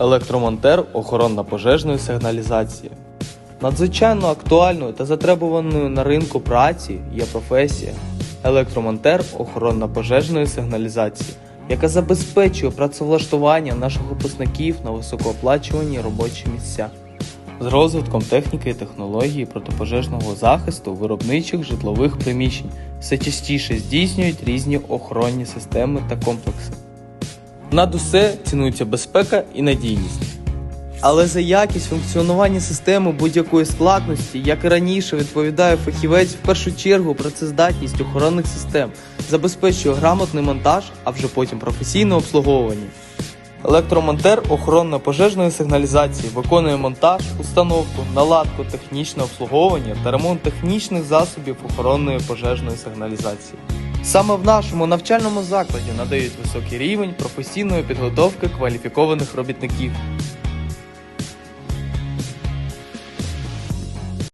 Електромонтер охоронно-пожежної сигналізації. Надзвичайно актуальною та затребуваною на ринку праці є професія електромонтер охоронно-пожежної сигналізації, яка забезпечує працевлаштування наших випускників на високооплачувані робочі місця. З розвитком техніки і технології протипожежного захисту виробничих житлових приміщень все частіше здійснюють різні охоронні системи та комплекси. Над усе цінується безпека і надійність. Але за якість функціонування системи будь-якої складності, як і раніше, відповідає фахівець в першу чергу працездатність охоронних систем, забезпечує грамотний монтаж, а вже потім професійне обслуговування. Електромонтер охоронно-пожежної сигналізації виконує монтаж, установку, наладку, технічне обслуговування та ремонт технічних засобів охоронної пожежної сигналізації. Саме в нашому навчальному закладі надають високий рівень професійної підготовки кваліфікованих робітників.